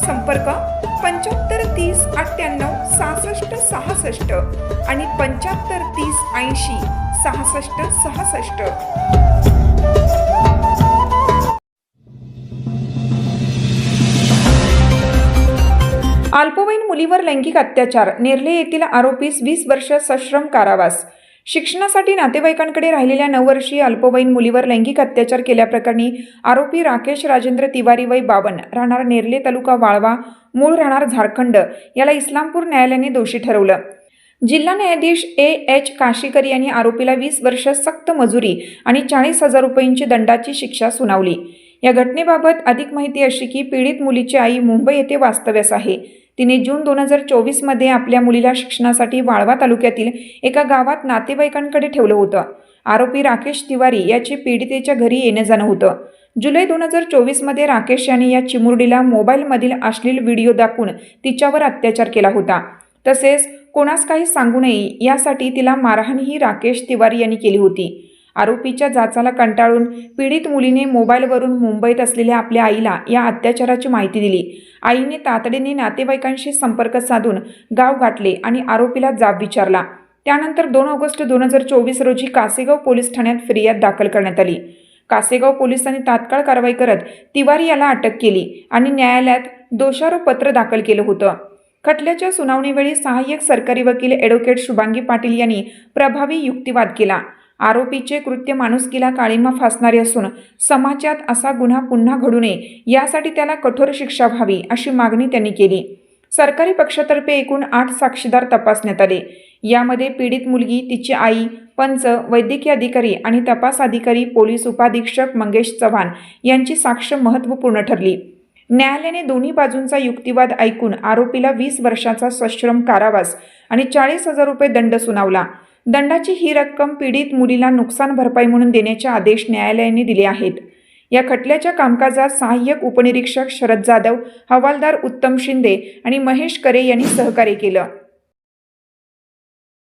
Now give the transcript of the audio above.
संपर्क पंच्याहत्तर तीस अठ्ठ्याण्णव सहासष्ट सहासष्ट आणि पंच्याहत्तर तीस ऐंशी सहासष्ट सहासष्ट. अल्पवयीन मुलीवर लैंगिक अत्याचार नेरले येथील आरोपीस वीस वर्ष सश्रम कारावास. शिक्षणासाठी नातेवाईकांकडे राहिलेल्या नऊ वर्षीय अल्पवयीन मुलीवर लैंगिक अत्याचार केल्याप्रकरणी आरोपी राकेश राजेंद्र तिवारी वय बावन राहणार नेर्ले तालुका वाळवा मूळ राहणार झारखंड याला इस्लामपूर न्यायालयाने दोषी ठरवलं. जिल्हा न्यायाधीश ए एच काशीकर यांनी आरोपीला वीस वर्ष सक्त मजुरी आणि चाळीस हजार रुपयांची दंडाची शिक्षा सुनावली. या घटनेबाबत अधिक माहिती अशी की पीडित मुलीची आई मुंबई येथे वास्तव्यास आहे. तिने जून दोन हजार चोवीसमध्ये आपल्या मुलीला शिक्षणासाठी वाळवा तालुक्यातील एका गावात नातेवाईकांकडे ठेवलं होतं. आरोपी राकेश तिवारी याचे पीडितेच्या घरी येणं जाणं होतं. जुलै दोन हजार चोवीसमध्ये राकेश यांनी या चिमुरडीला मोबाईलमधील अश्लील व्हिडिओ दाखवून तिच्यावर अत्याचार केला होता. तसेच कोणास काही सांगू नये यासाठी तिला मारहाणही राकेश तिवारी यांनी केली होती. आरोपीच्या जाचाला कंटाळून पीडित मुलीने मोबाईलवरून मुंबईत असलेल्या आपल्या आईला या अत्याचाराची माहिती दिली. आईने तातडीने नातेवाईकांशी संपर्क साधून गाव गाठले आणि आरोपीला जाब विचारला. त्यानंतर दोन ऑगस्ट दोन हजार चोवीस रोजी कासेगाव पोलीस ठाण्यात फिर्याद दाखल करण्यात आली. कासेगाव पोलिसांनी तात्काळ कारवाई करत तिवारी याला अटक केली आणि न्यायालयात दोषारोपपत्र दाखल केलं होतं. खटल्याच्या सुनावणीवेळी सहाय्यक सरकारी वकील ॲडव्होकेट शुभांगी पाटील यांनी प्रभावी युक्तिवाद केला. आरोपीचे कृत्य माणुसकीला काळीमा फासणारे असून समाजात असा गुन्हा पुन्हा घडू नये यासाठी त्याला कठोर शिक्षा व्हावी अशी मागणी त्यांनी केली. सरकारी पक्षातर्फे एकूण आठ साक्षीदार तपासण्यात आले. यामध्ये पीडित मुलगी तिची आई पंच वैद्यकीय अधिकारी आणि तपास अधिकारी पोलीस उपाधीक्षक मंगेश चव्हाण यांची साक्ष महत्त्वपूर्ण ठरली. न्यायालयाने दोन्ही बाजूंचा युक्तिवाद ऐकून आरोपीला वीस वर्षाचा सश्रम कारावास आणि चाळीस हजार रुपये दंड सुनावला. दंडाची ही रक्कम पीडित मुलीला नुकसान भरपाई म्हणून देण्याचे आदेश न्यायालयाने दिले आहेत. या खटल्याच्या कामकाजात सहाय्यक उपनिरीक्षक शरद जाधव हवालदार उत्तम शिंदे आणि महेश करे यांनी सहकार्य केलं.